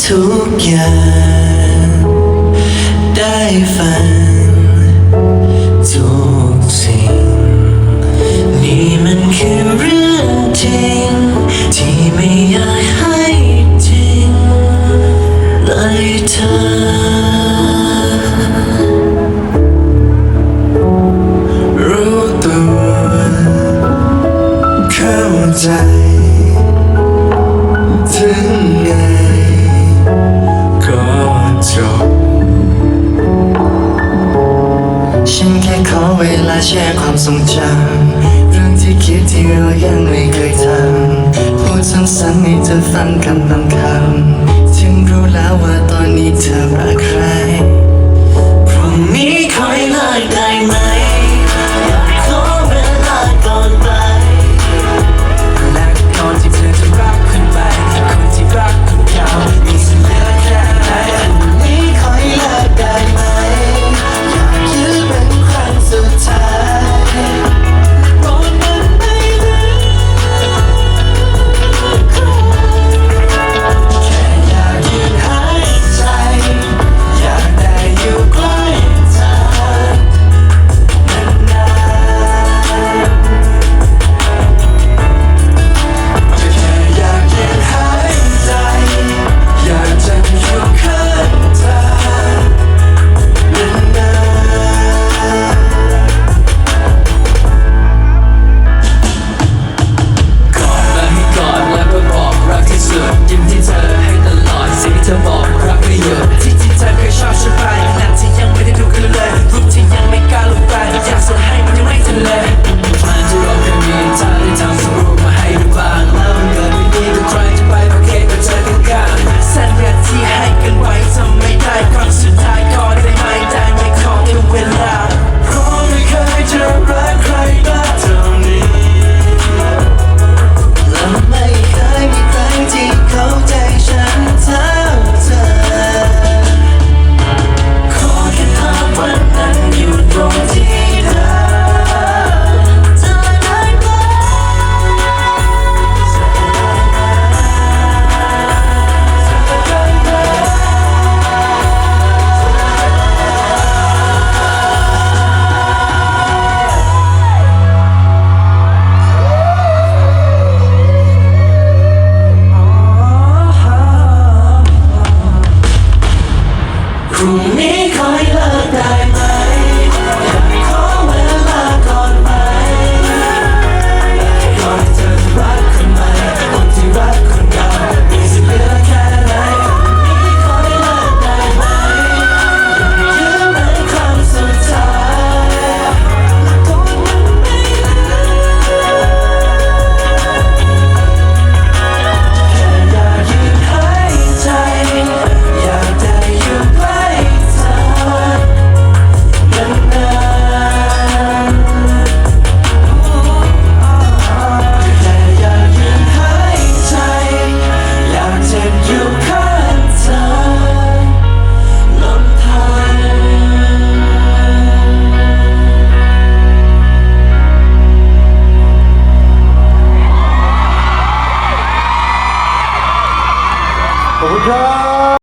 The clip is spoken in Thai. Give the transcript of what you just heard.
ทุกอย่างได้ฝันทุกสิ่ง นี่มันคือเรื่องจริง ที่ไม่อยากให้จริงเลยเธอใจ。 ฉันแค่ขอเวลาแชร์ความทรงจำเรื่องที่คิดที่เรายังไม่เคยทำพูดซ้ำๆให้เธอฟังคำบางคำถึงรู้แล้วว่าตอนนี้เธอรักใครพรุ่งนี้คอยล พรุ่งนี้คอยเลิกได้ไหม Surprise!